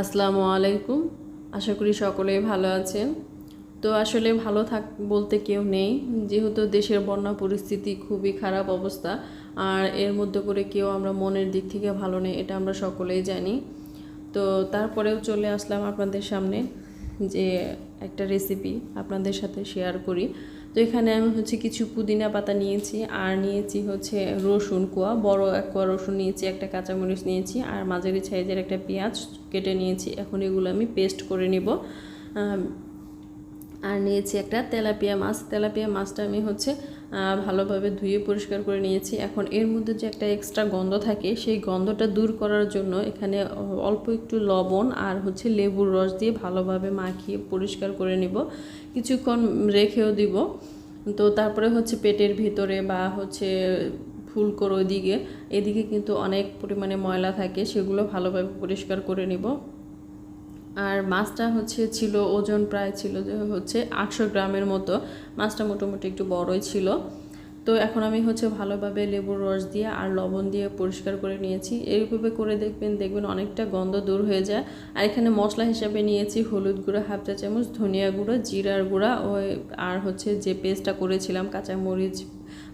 আসসালামু আলাইকুম। আশা করি সকলেই ভালো আছেন। তো আসলে ভালো থাক, বলতে কেউ নেই। যেহেতু দেশের বন্যা পরিস্থিতি খুবই খারাপ অবস্থা, আর এর মধ্যে করে কেউ আমরা মনের দিক থেকে ভালো নেই, এটা আমরা সকলেই জানি। তো তারপরেও চলে আসলাম আপনাদের সামনে। যে একটা রেসিপি আপনাদের সাথে শেয়ার করি। তো এখানে আমি হচ্ছে কিছু পুদিনা পাতা নিয়েছি, আর নিয়েছি হচ্ছে রসুন কোয়া। বড় এক কোয়া রসুন নিয়েছি, একটা কাঁচামরিচ নিয়েছি, আর মাঝারি সাইজের একটা পেঁয়াজ কেটে নিয়েছি। এখন এগুলো আমি পেস্ট করে নিব। আর নিয়েছি একটা তেলাপিয়া মাছ। তেলাপিয়া মাছটা আমি হচ্ছে ভালোভাবে ধুয়ে পরিষ্কার করে নিয়েছি। এখন এর মধ্যে যে একটা এক্সট্রা গন্ধ থাকে, সেই গন্ধটা দূর করার জন্য এখানে অল্প একটু লবণ আর হচ্ছে লেবুর রস দিয়ে ভালোভাবে মাখিয়ে পরিষ্কার করে নিব। কিছুক্ষণ রেখেও দিব। তো তারপরে হচ্ছে পেটের ভিতরে বা হচ্ছে ফুলকোর ওইদিকে, এদিকে কিন্তু অনেক পরিমাণে ময়লা থাকে, সেগুলো ভালোভাবে পরিষ্কার করে নিব। আর মাছটা হচ্ছে ছিল, ওজন প্রায় ছিল যে হচ্ছে আটশো গ্রামের মতো। মাছটা মোটামুটি একটু বড়ই ছিল। তো এখন আমি হচ্ছে ভালোভাবে লেবুর রস দিয়ে আর লবণ দিয়ে পরিষ্কার করে নিয়েছি। এইভাবে করে দেখবেন দেখবেন অনেকটা গন্ধ দূর হয়ে যায়। আর এখানে মশলা হিসাবে নিয়েছি হলুদ গুঁড়া, হাফ চা চামচ ধনিয়া গুঁড়ো, জিরার গুঁড়া, ওই আর হচ্ছে যে পেস্টটা করেছিলাম, কাঁচামরিচ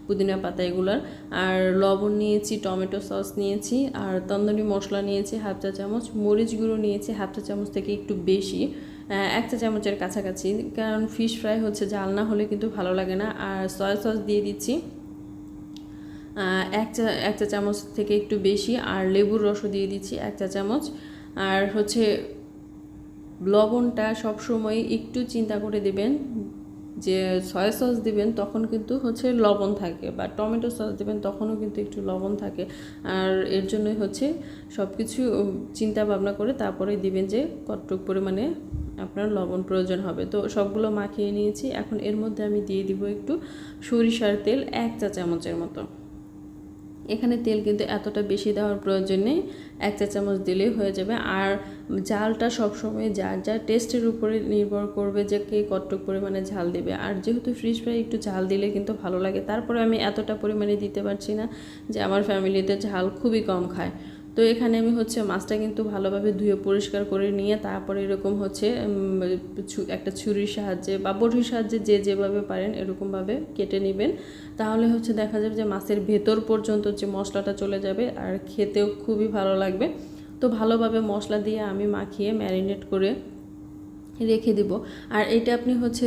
পুদিনা পাতা এগুলার। আর লবণ নিয়েছি, টমেটো সস নিয়েছি, আর তন্দুরি মশলা নিয়েছি হাফ চা চামচ, মরিচ গুঁড়ো নিয়েছি হাফ চা চামচ থেকে একটু বেশি এক চা চামচের কাছাকাছি, কারণ ফিশ ফ্রাই হচ্ছে জাল না হলে কিন্তু ভালো লাগে না। আর সয়া সস দিয়ে দিচ্ছি এক চা এক চা চামচ থেকে একটু বেশি, আর লেবুর রসও দিয়ে দিচ্ছি এক চা চামচ। আর হচ্ছে লবণটা সবসময় একটু চিন্তা করে দিবেন যে সয়া সস দিবেন তখন কিন্তু হচ্ছে লবণ থাকে বা টমেটো সস দিবেন তখনও কিন্তু একটু লবণ থাকে। আর এর জন্যই হচ্ছে সব কিছু চিন্তা ভাবনা করে তারপরে দিবেন যে কতটুক পরিমাণে আপনার লবণ প্রয়োজন হবে। তো সবগুলো মাখিয়ে নিয়েছি। এখন এর মধ্যে আমি দিয়ে দিব একটু সরিষার তেল এক চা চামচের মতো। এখানে তেল কিন্তু এতটা বেশি দেওয়ার প্রয়োজন নেই। এক চা চামচ দিলেই হয়ে যাবে। আর জালটা সবসময় যার যার টেস্টের উপরে নির্ভর করবে যে কে কতটুকু পরিমাণে ঝাল দেবে। আর যেহেতু ফ্রিজ ফ্রাই একটু ঝাল দিলে কিন্তু ভালো লাগে। তারপরে আমি এতটা পরিমাণে দিতে পারছি না যে আমার ফ্যামিলিতে ঝাল খুবই কম খায়। তো এখানে আমি হচ্ছে মাছটা কিন্তু ভালোভাবে ধুয়ে পরিষ্কার করে নিয়ে তারপরে এরকম হচ্ছে একটা ছুরির সাহায্যে বা বটির সাহায্যে যে যেভাবে পারেন এরকমভাবে কেটে নেবেন। তাহলে হচ্ছে দেখা যাবে যে মাছের ভেতর পর্যন্ত যে মশলাটা চলে যাবে আর খেতেও খুবই ভালো লাগবে। তো ভালোভাবে মশলা দিয়ে আমি মাখিয়ে ম্যারিনেট করে রেখে দিব। আর এটা আপনি হচ্ছে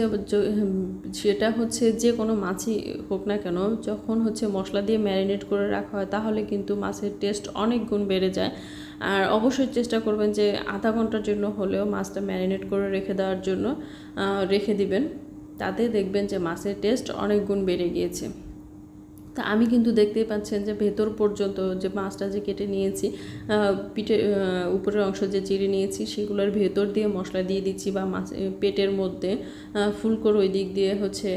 সেটা হচ্ছে যে কোনো মাছই হোক না কেন, যখন হচ্ছে মশলা দিয়ে ম্যারিনেট করে রাখা হয়, তাহলে কিন্তু মাছের টেস্ট অনেক গুণ বেড়ে যায়। আর অবশ্যই চেষ্টা করবেন যে আধা ঘণ্টার জন্য হলেও মাছটা ম্যারিনেট করে রেখে দেওয়ার জন্য রেখে দিবেন। তাতে দেখবেন যে মাছের টেস্ট অনেক গুণ বেড়ে গিয়েছে। তা আমি কিন্তু দেখতেই পাচ্ছেন যে ভেতর পর্যন্ত যে মাছটা যে কেটে নিয়েছি পিঠে উপরের অংশ যে চিড়ে নিয়েছি সেগুলোর ভেতর দিয়ে মশলা দিয়ে দিচ্ছি বা মাছ পেটের মধ্যে ফুলকোর ওই দিক দিয়ে হচ্ছে,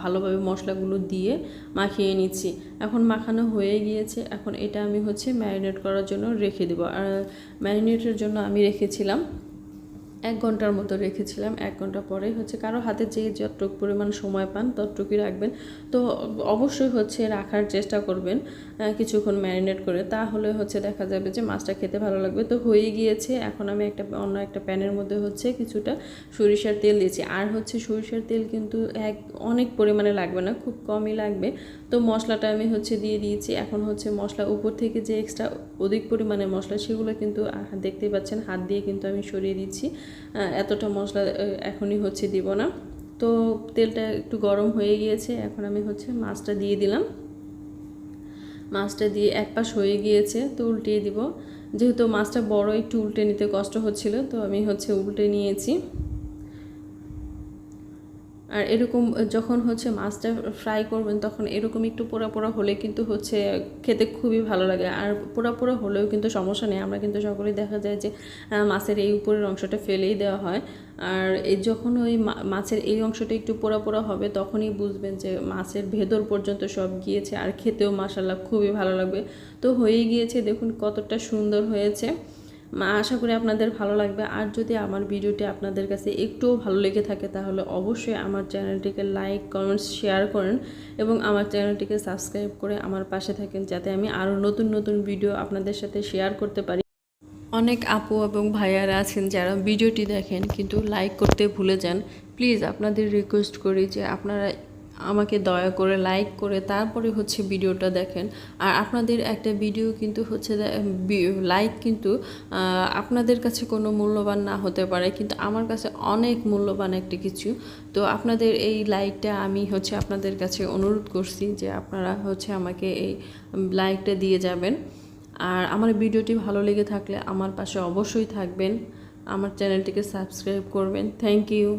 ভালোভাবে মশলাগুলো দিয়ে মাখিয়ে নিচ্ছি। এখন মাখানো হয়ে গিয়েছে, এখন এটা আমি হচ্ছে ম্যারিনেট করার জন্য রেখে দেবো। আর ম্যারিনেটের জন্য আমি রেখেছিলাম এক ঘণ্টার মতো রেখেছিলাম, এক ঘণ্টা পরেই হচ্ছে কারও হাতে যে যতটুকু পরিমাণ সময় পান ততটুকুই রাখবেন। তো অবশ্যই হচ্ছে রাখার চেষ্টা করবেন কিছুক্ষণ ম্যারিনেট করে। তাহলে হচ্ছে দেখা যাবে যে মাছটা খেতে ভালো লাগবে। তো হয়ে গিয়েছে, এখন আমি একটা অন্য একটা প্যানের মধ্যে হচ্ছে কিছুটা সরিষার তেল দিয়েছি। আর হচ্ছে সরিষার তেল কিন্তু এক, অনেক পরিমাণে লাগবে না, খুব কমই লাগবে। তো মশলাটা আমি হচ্ছে দিয়ে দিয়েছি। এখন হচ্ছে মশলা উপর থেকে যে এক্সট্রা অধিক পরিমাণে মশলা, সেগুলো কিন্তু দেখতেই পাচ্ছেন, হাত দিয়ে কিন্তু আমি সরিয়ে দিচ্ছি। এতটা মশলা এখনই হচ্ছে দিব না। তো তেলটা একটু গরম হয়ে গিয়েছে, এখন আমি হচ্ছে মাছটা দিয়ে দিলাম। মাছটা দিয়ে এক পাশ হয়ে গিয়েছে, তো উল্টিয়ে দিব। যেহেতু মাছটা বড়, একটু উল্টে নিতে কষ্ট হচ্ছিল, তো আমি হচ্ছে উল্টে নিয়েছি। আর এরকম যখন হচ্ছে মাছটা ফ্রাই করবেন, তখন এরকম একটু পোড়া পোড়া হলে কিন্তু হচ্ছে খেতে খুবই ভালো লাগে। আর পোড়া পোড়া হলেও কিন্তু সমস্যা নেই। আমরা কিন্তু সকলেই দেখা যায় যে মাছের এই উপরের অংশটা ফেলেই দেওয়া হয়। আর এই যখন ওই মাছের এই অংশটা একটু পোড়া পোড়া হবে, তখনই বুঝবেন যে, মাছের ভেতর পর্যন্ত সব গিয়েছে। আর খেতেও মাসাল্লাহ খুবই ভালো লাগবে। তো হয়ে গিয়েছে, দেখুন কতটা সুন্দর হয়েছে। আশা করি আপনাদের ভালো লাগবে। আর যদি আমার ভিডিওটি আপনাদের কাছে একটুও ভালো লেগে থাকে, তাহলে অবশ্যই আমার চ্যানেলটিকে লাইক, কমেন্টস, শেয়ার করেন এবং আমার চ্যানেলটিকে সাবস্ক্রাইব করে আমার পাশে থাকেন, যাতে আমি আরও নতুন নতুন ভিডিও আপনাদের সাথে শেয়ার করতে পারি। অনেক আপু এবং ভাইয়ারা আছেন যারা ভিডিওটি দেখেন, কিন্তু লাইক করতে ভুলে যান। প্লিজ আপনাদের রিকোয়েস্ট করি যে আপনারা আমাকে দয়া করে লাইক করে তারপরে হচ্ছে ভিডিওটা দেখেন। আর আপনাদের একটা ভিডিও কিন্তু হচ্ছে লাইক কিন্তু আপনাদের কাছে কোনো মূল্যবান না হতে পারে, কিন্তু আমার কাছে অনেক মূল্যবান একটা কিছু। তো আপনাদের এই লাইকটা আমি হচ্ছে আপনাদের কাছে অনুরোধ করছি যে আপনারা হচ্ছে আমাকে এই লাইকটা দিয়ে যাবেন। আর আমার ভিডিওটি ভালো লেগে থাকলে আমার পাশে অবশ্যই থাকবেন। আমার চ্যানেলটিকে সাবস্ক্রাইব করবেন। Thank you